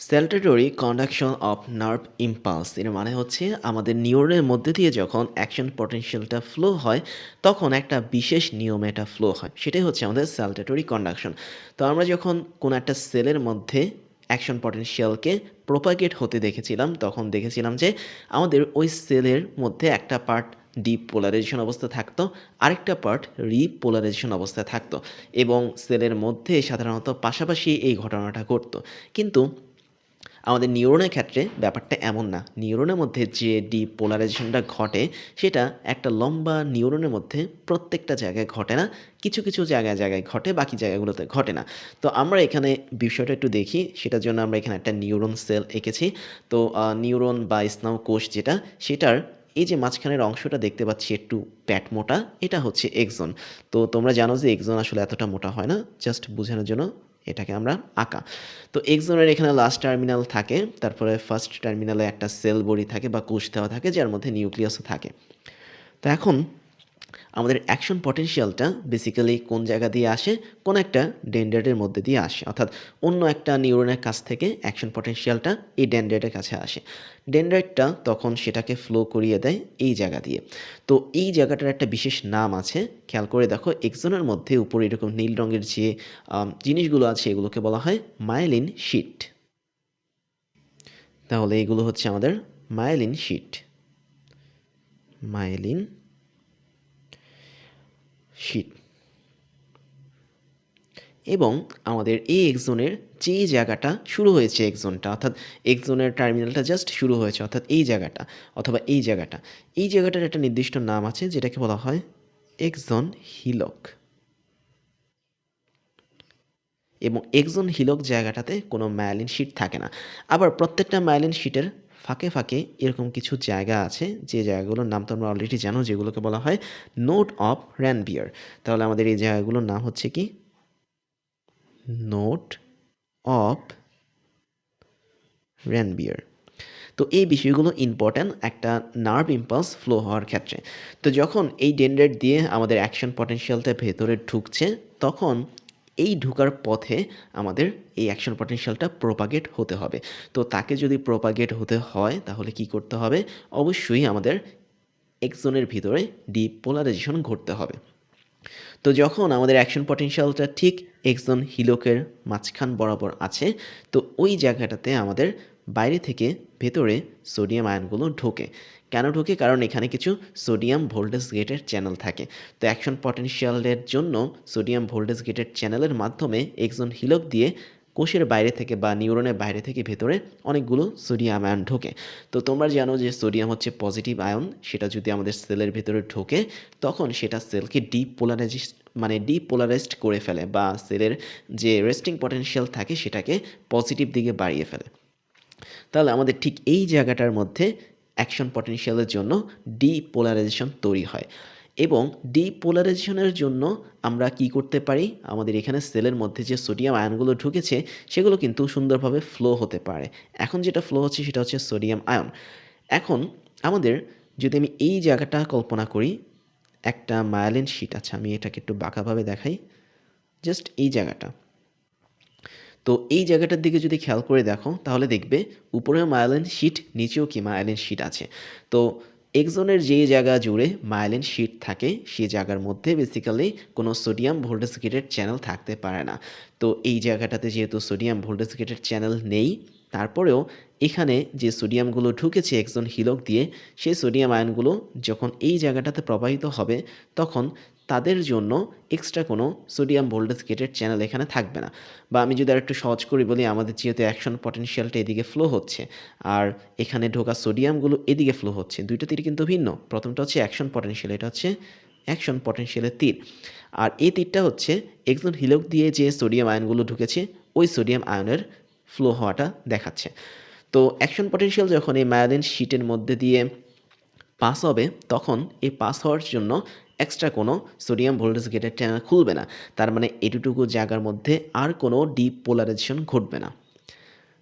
Saltatory conduction of nerve impulse এর মানে হচ্ছে আমাদের নিউরনের মধ্যে দিয়ে যখন অ্যাকশন পটেনশিয়ালটা ফ্লো হয়, তখন একটা বিশেষ নিয়মে এটা ফ্লো হয়। সেটাই হচ্ছে আমাদের স্যালটেটরি কন্ডাকশন তো আমরা যখন কোনো একটা সেলের মধ্যে অ্যাকশন পটেনশিয়ালকে প্রোপাগেট হতে দেখেছিলাম, তখন দেখেছিলাম যে আমাদের ওই সেলের মধ্যে একটা পার্ট ডিপ ডিপোলারাইজেশন অবস্থা থাকতো, আরেকটা পার্ট রিপোলারাইজেশন অবস্থায় থাকতো এবং সেলের মধ্যে সাধারণত পাশাপাশি এই ঘটনাটা ঘটতো। কিন্তু আমাদের নিউরনের ক্ষেত্রে ব্যাপারটা এমন না। নিউরনের মধ্যে যে ডি ডিপোলারাইজেশনটা ঘটে, সেটা একটা লম্বা নিউরনের মধ্যে প্রত্যেকটা জায়গায় ঘটে না। কিছু কিছু জায়গায় জায়গায় ঘটে, বাকি জায়গাগুলোতে ঘটে না। তো আমরা এখানে বিষয়টা একটু দেখি, সেটার জন্য আমরা এখানে একটা নিউরন সেল এঁকেছি। তো নিউরন বা স্নায়ু কোষ যেটা, সেটার এই যে মাঝখানের অংশটা দেখতে পাচ্ছি একটু প্যাট মোটা, এটা হচ্ছে এক্সন। তো তোমরা জানো যে এক্সন আসলে এতটা মোটা হয় না, জাস্ট বোঝানোর জন্য এটাকে আমরা আঁকা। তো এক্সনের এখানে লাস্ট টার্মিনাল থাকে, তারপরে ফার্স্ট টার্মিনালে একটা সেল বডি থাকে বা কোষ দেওয়া থাকে, যার মধ্যে নিউক্লিয়াসও থাকে। তো এখন আমাদের অ্যাকশন পটেনশিয়ালটা বেসিক্যালি কোন জায়গা দিয়ে আসে? কোন একটা ডেন্ড্রাইটের মধ্যে দিয়ে আসে। অর্থাৎ অন্য একটা নিউরনের কাছ থেকে অ্যাকশন পটেনশিয়ালটা এই ডেন্ড্রাইটের কাছে আসে। ডেন্ড্রাইটটা তখন সেটাকে ফ্লো করিয়ে দেয় এই জায়গা দিয়ে। তো এই জায়গাটার একটা বিশেষ নাম আছে। খেয়াল করে দেখো এক্সনের মধ্যে উপরে এরকম নীল রঙের যে জিনিসগুলো আছে, এগুলোকে বলা হয় মাইলিন শিট তাহলে এগুলো হচ্ছে আমাদের মাইলিন শিট মাইলিন শিট এবং আমাদের এই এক্সোনের যে জায়গাটা শুরু হয়েছে এক্সোনটা অর্থাৎ এক্সোনের টার্মিনালটা জাস্ট শুরু হয়েছে, অর্থাৎ এই জায়গাটা অথবা এই জায়গাটা। এই জায়গাটার একটা নির্দিষ্ট নাম আছে, যেটাকে বলা হয় এক্সন হিলক। এবং এক্সন হিলক জায়গাটাতে কোনো ম্যালিন শিট থাকে না। আবার প্রত্যেকটা ম্যালিন শিটের ফাঁকে ফাঁকে এরকম কিছু জায়গা আছে, যে জায়গাগুলোর নাম তোমরা অলরেডি জানো, যেগুলোকে বলা হয় নোট অফ র্যানবিয়ার তাহলে আমাদের এই জায়গাগুলোর নাম হচ্ছে কি? নোট অফ র্যানবিয়ার তো এই বিষয়গুলো ইম্পর্ট্যান্ট একটা নার্ভ ইম্পালস ফ্লো হওয়ার ক্ষেত্রে। তো যখন এই ডেন্ড্রেট দিয়ে আমাদের অ্যাকশন পটেনশিয়ালটা ভেতরে ঢুকছে, তখন এই ঢুকার পথে আমাদের এই অ্যাকশন পটেনশিয়ালটা প্রোপাগেট হতে হবে। তো তাকে যদি প্রোপাগেট হতে হয়, তাহলে কি করতে হবে? অবশ্যই আমাদের এক্সনের ভিতরে ডিপোলারাইজেশন ঘটতে হবে। তো যখন আমাদের অ্যাকশন পটেনশিয়ালটা ঠিক এক্সন হিলোকের মাঝখান বরাবর আছে, তো ওই জায়গাটাতে আমাদের বাইরে থেকে ভেতরে সোডিয়াম আয়নগুলো ঢোকে। কেন ঢোকে? কারণ এখানে কিছু সোডিয়াম ভোল্টেজ গেটের চ্যানেল থাকে। তো অ্যাকশন পটেনশিয়ালের জন্য সোডিয়াম ভোল্টেজ গেটের চ্যানেলের মাধ্যমে একজন হিলক দিয়ে কোষের বাইরে থেকে বা নিউরনের বাইরে থেকে ভেতরে অনেকগুলো সোডিয়াম আয়ন ঢোকে। তো তোমরা জানো যে সোডিয়াম হচ্ছে পজিটিভ আয়ন, সেটা যদি আমাদের সেলের ভেতরে ঢোকে, তখন সেটা সেলকে ডিপোলারাইজ মানে ডিপোলারাইজড করে ফেলে বা সেলের যে রেস্টিং পটেনশিয়াল থাকে সেটাকে পজিটিভ দিকে বাড়িয়ে ফেলে। তাহলে আমাদের ঠিক এই জায়গাটার মধ্যে অ্যাকশন পটেনশিয়ালের জন্য ডিপোলারাইজেশন তৈরি হয়। এবং ডিপোলারাইজেশনের জন্য আমরা কি করতে পারি? আমাদের এখানে সেলের মধ্যে যে সোডিয়াম আয়নগুলো ঢুকেছে, সেগুলো কিন্তু সুন্দরভাবে ফ্লো হতে পারে। এখন যেটা ফ্লো হচ্ছে, সেটা হচ্ছে সোডিয়াম আয়ন। এখন আমাদের যদি আমি এই জায়গাটা কল্পনা করি, একটা মায়ালিন শিট আছে, আমি এটাকে একটু বাঁকাভাবে দেখাই। জাস্ট এই জায়গাটা। তো এই জায়গাটার দিকে যদি খেয়াল করে দেখো, তাহলে দেখবে উপরেও মায়ালিন শিট নিচেও কি মায়ালিন শিট আছে। তো এক্সনের যে জায়গা জুড়ে মায়ালিন শিট থাকে সেই জায়গার মধ্যে বেসিক্যালি কোনো সোডিয়াম ভোল্টেজ চ্যানেল থাকতে পারে না। তো এই জায়গাটাতে যেহেতু সোডিয়াম ভোল্টেজ চ্যানেল নেই, তারপরেও এখানে যে সোডিয়ামগুলো ঢুকেছে একজন হিলক দিয়ে, সেই সোডিয়াম আয়নগুলো যখন এই জায়গাটাতে প্রবাহিত হবে, তখন তাদের জন্য এক্সট্রা কোনো সোডিয়াম ভোল্টেজ গেটের চ্যানেল এখানে থাকবে না। বা আমি যদি আর একটু সহজ করি বলি, আমাদের যেহেতু অ্যাকশন পটেনশিয়ালটা এদিকে ফ্লো হচ্ছে, আর এখানে ঢোকা সোডিয়ামগুলো এদিকে ফ্লো হচ্ছে, দুইটা তীর কিন্তু ভিন্ন। প্রথমটা হচ্ছে অ্যাকশন পটেনশিয়াল এটা হচ্ছে অ্যাকশন পটেনশিয়ালের তীর। আর এই তীরটা হচ্ছে একজন হিলক দিয়ে যে সোডিয়াম আয়নগুলো ঢুকেছে, ওই সোডিয়াম আয়নের ফ্লো হওয়াটা দেখাচ্ছে। তো অ্যাকশন পটেনশিয়াল যখন এই মায়ালিন শিটের মধ্যে দিয়ে পাস হবে, তখন এই পাস হওয়ার জন্য এক্সট্রা কোনো সোডিয়াম ভোল্টেজ গেটের চ্যানেল খুলবে না। তার মানে এটুটুকু জায়গার মধ্যে আর কোনো ডিপ ডিপোলারাইজেশন ঘটবে না।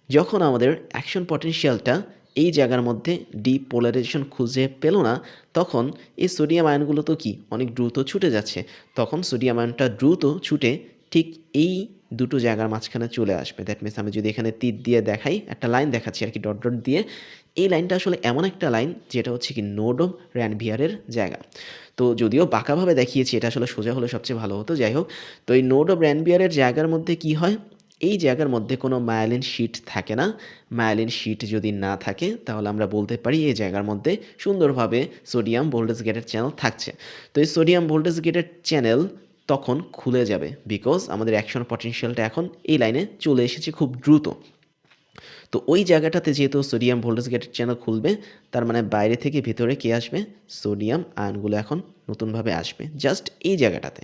যখন আমাদের অ্যাকশন পটেনশিয়ালটা এই জায়গার মধ্যে ডিপ ডিপোলারাইজেশন খুঁজে পেল না, তখন এই সোডিয়াম আয়নগুলো তো কি? অনেক দ্রুত ছুটে যাচ্ছে। তখন সোডিয়াম আয়নটা দ্রুত ছুটে ঠিক এই দুটো জায়গার মাঝখানে চলে আসবে। দ্যাট মিনস আমি যদি এখানে তীর দিয়ে দেখাই, একটা লাইন দেখাচ্ছি আর কি ডট ডট দিয়ে, এই লাইনটা আসলে এমন একটা লাইন যেটা হচ্ছে কি নোড অফ র্যানভিয়ারের জায়গা। তো যদিও বাঁকাভাবে দেখিয়েছি, এটা আসলে সোজা হলে সবচেয়ে ভালো হতো, যাই হোক। তো এই নোড অফ র্যানভিয়ারের জায়গার মধ্যে কি হয়? এই জায়গার মধ্যে কোনো মায়ালিন শিট থাকে না। মায়ালিন শিট যদি না থাকে, তাহলে আমরা বলতে পারি এই জায়গার মধ্যে সুন্দরভাবে সোডিয়াম ভোল্টেজ গেটের চ্যানেল থাকছে। তো এই সোডিয়াম ভোল্টেজ গেটের চ্যানেল তখন খুলে যাবে বিকজ আমাদের অ্যাকশন পটেনশিয়ালটা এখন এই লাইনে চলে এসেছে খুব দ্রুত। তো ওই জায়গাটাতে যেহেতু সোডিয়াম ভোল্টেজ গেটের চ্যানেল খুলবে, তার মানে বাইরে থেকে ভিতরে কে আসবে? সোডিয়াম আয়নগুলো এখন নতুনভাবে আসবে জাস্ট এই জায়গাটাতে।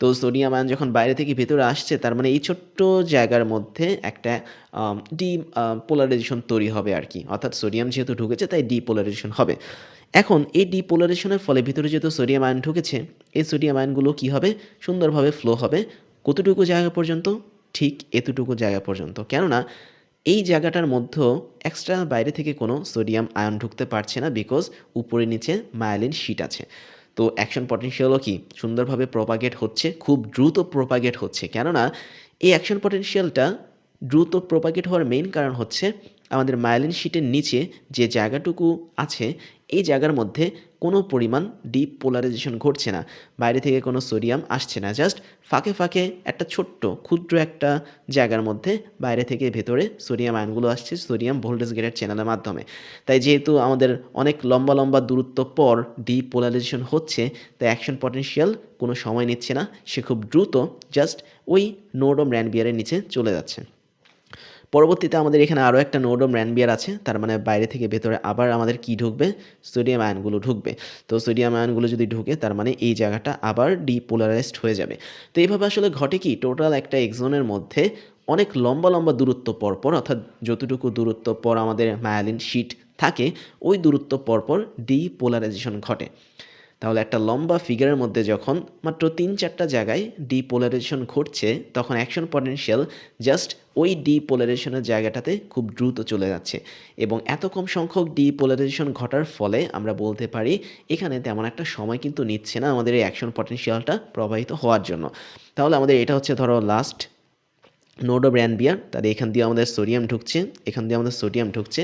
তো সোডিয়াম আয়ন যখন বাইরে থেকে ভিতরে আসছে, তার মানে এই ছোট্ট জায়গার মধ্যে একটা ডি পোলারাইজেশন তৈরি হবে আর কি। অর্থাৎ সোডিয়াম যেহেতু ঢুকেছে, তাই ডিপোলারাইজেশন হবে। এখন এই ডিপোলারেশনের ফলে ভিতরে যেহেতু সোডিয়াম আয়ন ঢুকেছে, এই সোডিয়াম আয়নগুলো কী হবে? সুন্দরভাবে ফ্লো হবে কতটুকু জায়গা পর্যন্ত? ঠিক এতটুকু জায়গা পর্যন্ত। কেননা এই জায়গাটার মধ্যেও এক্সট্রা বাইরে থেকে কোনো সোডিয়াম আয়ন ঢুকতে পারছে না বিকজ উপরে নিচে মায়ালিন শিট আছে। তো অ্যাকশন পটেনশিয়ালও কি? সুন্দরভাবে প্রপাগেট হচ্ছে, খুব দ্রুত প্রপাগেট হচ্ছে। কেননা এই অ্যাকশন পটেনশিয়ালটা দ্রুত প্রপাগেট হওয়ার মেইন কারণ হচ্ছে আমাদের মায়ালিন শিটের নিচে যে জায়গাটুকু আছে, এই জায়গার মধ্যে কোনো পরিমাণ ডিপ পোলারাইজেশন ঘটছে না। বাইরে থেকে কোনো সোডিয়াম আসছে না। জাস্ট ফাঁকে ফাঁকে একটা ছোট্ট, ক্ষুদ্র একটা জায়গার মধ্যে বাইরে থেকে ভেতরে সোডিয়াম আয়নগুলো আসছে সোডিয়াম ভোল্টেজ গেটের চ্যানেলের মাধ্যমে। তাই যেহেতু আমাদের অনেক লম্বা লম্বা দূরত্ব পর ডিপ পোলারাইজেশন হচ্ছে, তাই অ্যাকশন পটেনশিয়াল কোনো সময় নিচ্ছে না। সে খুব দ্রুত জাস্ট ওই নোডম র্যানবিয়ারের নিচে চলে যাচ্ছে। পরবর্তীতে আমাদের এখানে আরও একটা নোডম র্যানবিয়ার আছে, তার মানে বাইরে থেকে ভেতরে আবার আমাদের কি ঢুকবে? সোডিয়াম আয়নগুলো ঢুকবে। তো সোডিয়াম আয়নগুলো যদি ঢুকে, তার মানে এই জায়গাটা আবার ডিপোলারাইজড হয়ে যাবে। তো এইভাবে আসলে ঘটে কি? টোটাল একটা এক্সোনের মধ্যে অনেক লম্বা লম্বা দূরত্ব পরপর, অর্থাৎ যতটুকু দূরত্ব পর আমাদের মায়ালিন শিট থাকে, ওই দূরত্ব পরপর ডিপোলারাইজেশন ঘটে। তাহলে একটা লম্বা ফিগারের মধ্যে যখন মাত্র তিন চারটা জায়গায় ডিপোলারাইজেশন ঘটছে, তখন অ্যাকশন পটেনশিয়াল জাস্ট ওই ডিপোলারাইজেশনের জায়গাটাতে খুব দ্রুত চলে যাচ্ছে। এবং এত কম সংখ্যক ডিপোলারাইজেশন ঘটার ফলে আমরা বলতে পারি এখানে তেমন একটা সময় কিন্তু নিচ্ছে না আমাদের এই অ্যাকশন পটেনশিয়ালটা প্রবাহিত হওয়ার জন্য। তাহলে আমাদের এটা হচ্ছে ধরো লাস্ট নোড অফ র্যানবিয়ার তাহলে এখান দিয়ে আমাদের সোডিয়াম ঢুকছে, এখান দিয়ে আমাদের সোডিয়াম ঢুকছে।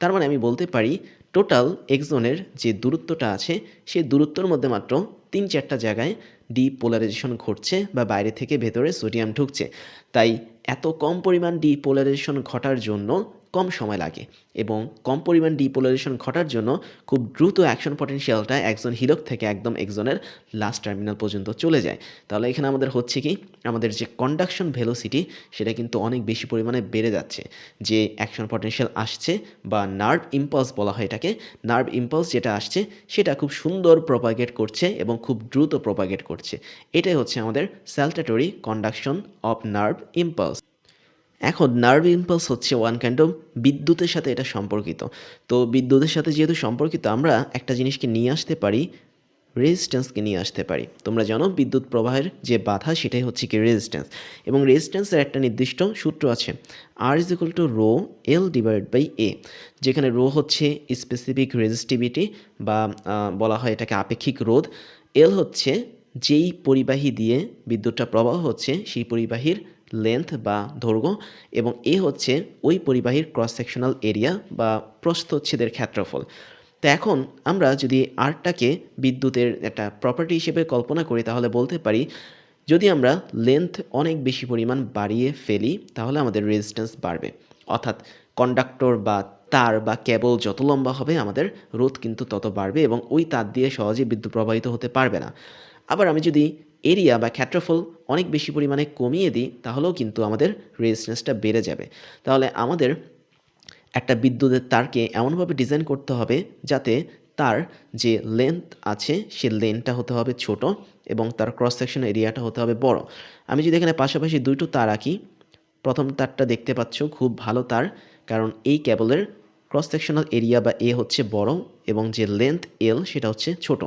তার মানে আমি বলতে পারি টোটাল এক্সোনের যে দূরত্বটা আছে সেই দূরত্বর মধ্যে মাত্র তিন চারটা জায়গায় ডিপোলারাইজেশন ঘটছে বা বাইরে থেকে ভেতরে সোডিয়াম ঢুকছে। তাই এত কম পরিমাণ ডিপোলারাইজেশন ঘটার জন্য কম সময় লাগে এবং কম পরিমাণ ডিপোলারাইজেশন ঘটার জন্য খুব দ্রুত অ্যাকশন পটেনশিয়ালটা একজন হিলক থেকে একদম একজনের লাস্ট টার্মিনাল পর্যন্ত চলে যায়। তাহলে এখানে আমাদের হচ্ছে কি, আমাদের যে কন্ডাকশন ভেলোসিটি সেটা কিন্তু অনেক বেশি পরিমাণে বেড়ে যাচ্ছে। যে অ্যাকশন পটেনশিয়াল আসছে বা নার্ভ ইম্পালস বলা হয় এটাকে নার্ভ ইম্পালস যেটা আসছে সেটা খুব সুন্দর প্রপাগেট করছে এবং খুব দ্রুত প্রপাগেট করছে। এটাই হচ্ছে আমাদের saltatory conduction of nerve impulse এখন নার্ভ ইম্পালস হচ্ছে ওয়ান কাইন্ড অফ বিদ্যুতের সাথে এটা সম্পর্কিত। তো বিদ্যুতের সাথে যেহেতু সম্পর্কিত, আমরা একটা জিনিসকে নিয়ে আসতে পারি রেজিস্ট্যান্সকে নিয়ে আসতে পারি। তোমরা জানো বিদ্যুৎ প্রবাহের যে বাধা, সেটাই হচ্ছে কি রেজিস্ট্যান্স এবং রেজিস্ট্যান্সের একটা নির্দিষ্ট সূত্র আছে R is equal to rho L divide by A যেখানে রো হচ্ছে স্পেসিফিক রেজিস্টিভিটি বা বলা হয় এটাকে আপেক্ষিক রোধ। এল হচ্ছে যেই পরিবাহী দিয়ে বিদ্যুৎটা প্রবাহ হচ্ছে, সেই পরিবাহীর লেন্থ বা দৈর্ঘ্য এবং এ হচ্ছে ওই পরিবাহীর ক্রস সেকশনাল এরিয়া বা প্রস্থচ্ছেদের ক্ষেত্রফল। তো এখন আমরা যদি আর্টটাকে বিদ্যুতের একটা প্রপার্টি হিসেবে কল্পনা করি, তাহলে বলতে পারি, যদি আমরা লেন্থ অনেক বেশি পরিমাণ বাড়িয়ে ফেলি, তাহলে আমাদের রেজিস্ট্যান্স বাড়বে। অর্থাৎ কন্ডাক্টর বা তার বা কেবল যত লম্বা হবে, আমাদের রোধ কিন্তু তত বাড়বে এবং ওই তার দিয়ে সহজে বিদ্যুৎ প্রবাহিত হতে পারবে না। আবার আমি যদি এরিয়া বা ক্ষেত্রফল অনেক বেশি পরিমাণে কমিয়ে দিই, তাহলেও কিন্তু আমাদের রেজিস্ট্যান্সটা বেড়ে যাবে। তাহলে আমাদের একটা বিদ্যুতের তারকে এমনভাবে ডিজাইন করতে হবে যাতে তার যে লেন্থ আছে, সে লেন্থটা হতে হবে ছোট এবং তার ক্রস সেকশন এরিয়াটা হতে হবে বড়। আমি যদি এখানে পাশাপাশি দুটো তার আঁকি, প্রথম তারটা দেখতে পাচ্ছ, খুব ভালো তার, কারণ এই কেবলের ক্রস সেকশনাল এরিয়া বা এ হচ্ছে বড় এবং যে লেন্থ এল সেটা হচ্ছে ছোট।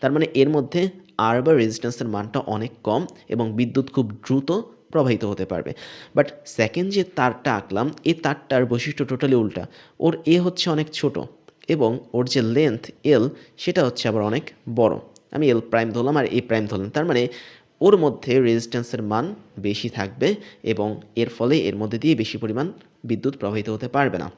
তার মানে এর মধ্যে আর বা রেজিস্ট্যান্সের মানটা অনেক কম এবং বিদ্যুৎ খুব দ্রুত প্রবাহিত হতে পারবে। বাট সেকেন্ড যে তারটা আঁকলাম, এই তারটার বৈশিষ্ট্য টোটালি উল্টা। ওর এ হচ্ছে অনেক ছোট এবং ওর যে লেন্থ এল সেটা হচ্ছে আবার অনেক বড়। আমি এল প্রাইম ধরলাম আর এ প্রাইম ধরলাম। তার মানে ওর মধ্যে রেজিস্ট্যান্সের মান বেশি থাকবে এবং এর ফলে এর মধ্যে দিয়ে বেশি পরিমাণ বিদ্যুৎ প্রবাহিত হতে পারবে না।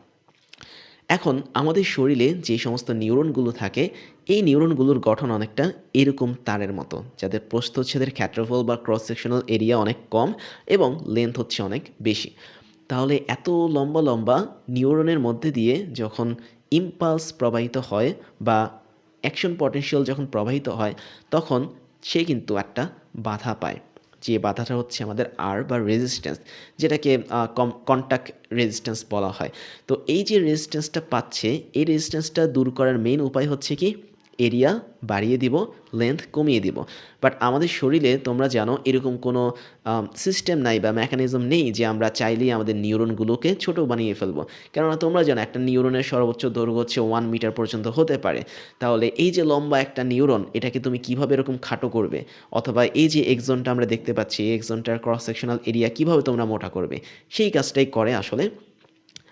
এখন আমাদের শরীরে যে সমস্ত নিউরনগুলো থাকে, এই নিউরনগুলোর গঠন অনেকটা এরকম তারের মতো, যাদের প্রস্থচ্ছেদের ক্ষেত্রফল বা ক্রস সেকশনাল এরিয়া অনেক কম এবং লেন্থ হচ্ছে অনেক বেশি। তাহলে এত লম্বা লম্বা নিউরনের মধ্যে দিয়ে যখন ইম্পালস প্রবাহিত হয় বা অ্যাকশন পটেনশিয়াল যখন প্রবাহিত হয়, তখন সে কিন্তু একটা বাধা পায়। যে বাধাটা হচ্ছে আমাদের আর বা রেজিস্ট্যান্স যেটাকে কন্ট্যাক্ট রেজিস্ট্যান্স বলা হয়। তো এই যে রেজিস্ট্যান্সটা পাচ্ছে, এই রেজিস্ট্যান্সটা দূর করার মেন উপায় হচ্ছে কি? এরিয়া বাড়িয়ে দিব লেন্থ কমিয়ে দিব। বাট আমাদের শরীরে তোমরা জানো এরকম কোনো সিস্টেম নাই বা মেকানিজম নেই যে আমরা চাইলেই আমাদের নিউরনগুলোকে ছোট বানিয়ে ফেলব। কেননা তোমরা জানো একটা নিউরনের সর্বোচ্চ দৈর্ঘ্য হচ্ছে ওয়ান মিটার পর্যন্ত হতে পারে। তাহলে এই যে লম্বা একটা নিউরন এটাকে তুমি কীভাবে এরকম খাটো করবে? অথবা এই যে এক্সনটা আমরা দেখতে পাচ্ছি, এই এক্সনটার ক্রস সেকশনাল এরিয়া কীভাবে তোমরা মোটা করবে? সেই কাজটাই করে আসলে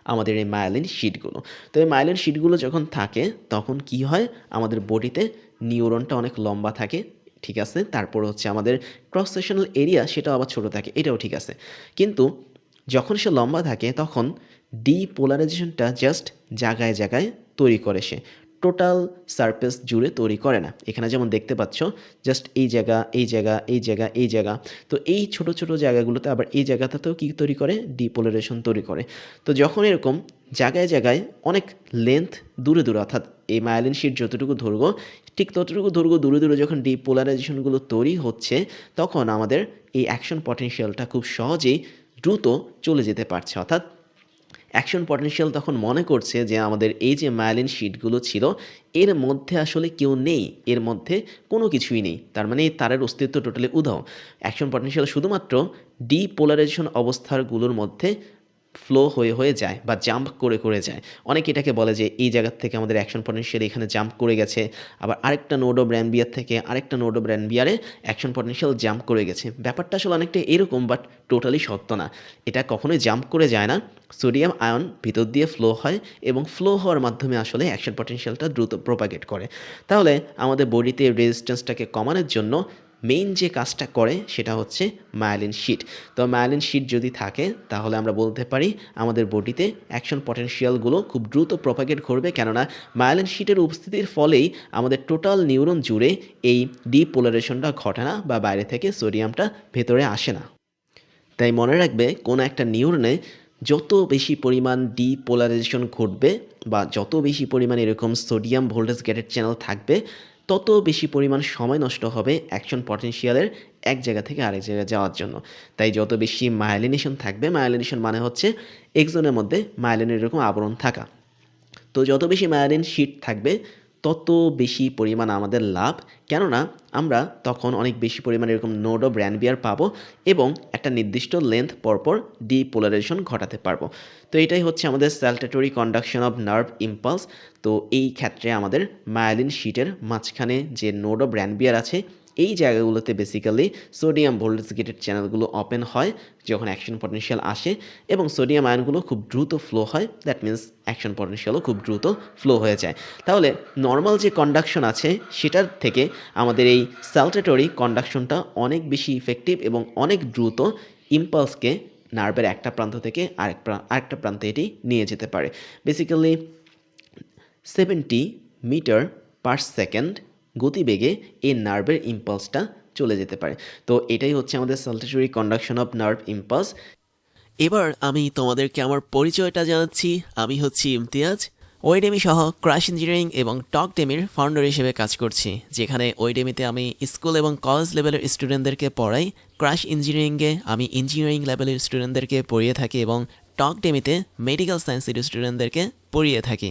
আমাদের এই মায়ালিন শিটগুলো তো এই মায়ালিন শিটগুলো যখন থাকে, তখন কি হয়? আমাদের বডিতে নিউরনটা অনেক লম্বা থাকে, ঠিক আছে? তারপর হচ্ছে আমাদের ক্রস সেকশনাল এরিয়া সেটাও আবার ছোটো থাকে, এটাও ঠিক আছে। কিন্তু যখন সে লম্বা থাকে, তখন ডিপোলারাইজেশনটা জাস্ট জায়গায় জায়গায় তৈরি করে সে। টোটাল সারফেস জুড়ে তৈরি করে না। এখানে যেমন দেখতে পাচ্ছ জাস্ট এই জায়গা এই জায়গা এই জায়গা এই জায়গা। তো এই ছোট ছোট জায়গাগুলোতে আবার এই জায়গাটাতেও কী তৈরি করে? ডিপোলারেশন তৈরি করে। তো যখন এরকম জায়গায় জায়গায় অনেক লেন্থ দূরে দূরে, অর্থাৎ এই মায়ালিন শিট যতটুকু দৈর্ঘ্য ঠিক ততটুকু দৈর্ঘ্য দূরে দূরে যখন ডিপোলারাইজেশনগুলো তৈরি হচ্ছে, তখন আমাদের এই অ্যাকশন পটেনশিয়ালটা খুব সহজেই দ্রুত চলে যেতে পারছে। অর্থাৎ অ্যাকশন পটেনশিয়াল তখন মনে করছে যে আমাদের এই যে মায়ালিন শিটগুলো ছিল, এর মধ্যে আসলে কেউ নেই, এর মধ্যে কোনো কিছুই নেই। তার মানে তারের অস্তিত্ব টোটালি উধাও। অ্যাকশন পটেনশিয়াল শুধুমাত্র ডিপোলারাইজেশন অবস্থারগুলোর মধ্যে ফ্লো হয়ে হয়ে যায় বা জাম্প করে করে যায়। অনেকে এটাকে বলে যে এই জায়গার থেকে আমাদের অ্যাকশন পটেনশিয়াল এখানে জাম্প করে গেছে, আবার আরেকটা নোডো অফ ব্র্যান্ডবিয়ার থেকে আরেকটা নোডো ব্র্যান্ড বিয়ারে অ্যাকশন পটেনশিয়াল জাম্প করে গেছে। ব্যাপারটা আসলে অনেকটা এরকম বাট টোটালি সত্য না। এটা কখনোই জাম্প করে যায় না। সোডিয়াম আয়ন ভিতর দিয়ে ফ্লো হয় এবং ফ্লো হওয়ার মাধ্যমে আসলে অ্যাকশন পটেনশিয়ালটা দ্রুত প্রোপাগেট করে। তাহলে আমাদের বডিতে রেজিস্ট্যান্সটাকে কমানোর জন্য মেইন যে কাজটা করে সেটা হচ্ছে মায়ালিন শিট তো মায়ালিন শিট যদি থাকে, তাহলে আমরা বলতে পারি আমাদের বডিতে অ্যাকশন পটেনশিয়ালগুলো খুব দ্রুত প্রপাগেট করবে কেননা মায়ালিন শিটের উপস্থিতির ফলেই আমাদের টোটাল নিউরন জুড়ে এই ডিপোলারেশনটা ঘটে না বা বাইরে থেকে সোডিয়ামটা ভেতরে আসে না। তাই মনে রাখবে, কোনো একটা নিউরনে যত বেশি পরিমাণ ডিপোলারাইজেশন ঘটবে বা যত বেশি পরিমাণ এরকম সোডিয়াম ভোল্টেজ গেটেড চ্যানেল থাকবে তত বেশি পরিমাণ সময় নষ্ট হবে অ্যাকশন পটেনশিয়ালের এক জায়গা থেকে আরেক জায়গায় যাওয়ার জন্য। তাই যত বেশি মায়ালিনেশন থাকবে মায়ালিনেশন মানে হচ্ছে একজনের মধ্যে মায়ালিনের এরকম আবরণ থাকা। তো যত বেশি মায়ালিন শিট থাকবে, তত বেশি পরিমাণ আমাদের লাভ। কেননা, আমরা তখন অনেক বেশি পরিমাণে এরকম নোড অফ ব্র্যান্ডবিয়ার পাবো এবং একটা নির্দিষ্ট লেন্থ পরপর ডিপোলারাইজেশন ঘটাতে পারব। তো এটাই হচ্ছে আমাদের saltatory conduction of nerve impulse তো এই ক্ষেত্রে আমাদের মায়ালিন শিটের মাঝখানে যে নোড অফ ব্র্যান্ডবিয়ার আছে এই জায়গাগুলোতে বেসিক্যালি সোডিয়াম ভোল্টেজ গেটেড চ্যানেলগুলো ওপেন হয় যখন অ্যাকশন পটেনশিয়াল আসে এবং সোডিয়াম আয়নগুলো খুব দ্রুত ফ্লো হয় দ্যাট মিন্স অ্যাকশন পটেনশিয়ালও খুব দ্রুত ফ্লো হয়ে যায়। তাহলে নর্মাল যে কন্ডাকশন আছে সেটার থেকে আমাদের এই সালটেটরি কন্ডাকশনটা অনেক বেশি ইফেক্টিভ এবং অনেক দ্রুত ইম্পালসকে নার্ভের একটা প্রান্ত থেকে আরেক আরেকটা প্রান্তে এটি নিয়ে যেতে পারে। Basically seventy meter per second গতিবেগে এই নার্ভের ইম্পালসটা চলে যেতে পারে। তো এটাই হচ্ছে আমাদের saltatory conduction of nerve impulse এবার আমি তোমাদেরকে আমার পরিচয়টা জানাচ্ছি। আমি হচ্ছি ইমতিয়াজ। ওয়েডেমি সহ ক্রাশ ইঞ্জিনিয়ারিং এবং টক ডেমির ফাউন্ডার হিসেবে কাজ করছি, যেখানে ওয়েডেমিতে আমি স্কুল এবং কলেজ লেভেলের স্টুডেন্টদেরকে পড়াই। ক্রাশ ইঞ্জিনিয়ারিংয়ে আমি ইঞ্জিনিয়ারিং লেভেলের স্টুডেন্টদেরকে পড়িয়ে থাকি এবং টক ডেমিতে মেডিকেল সায়েন্সের স্টুডেন্টদেরকে পড়িয়ে থাকি।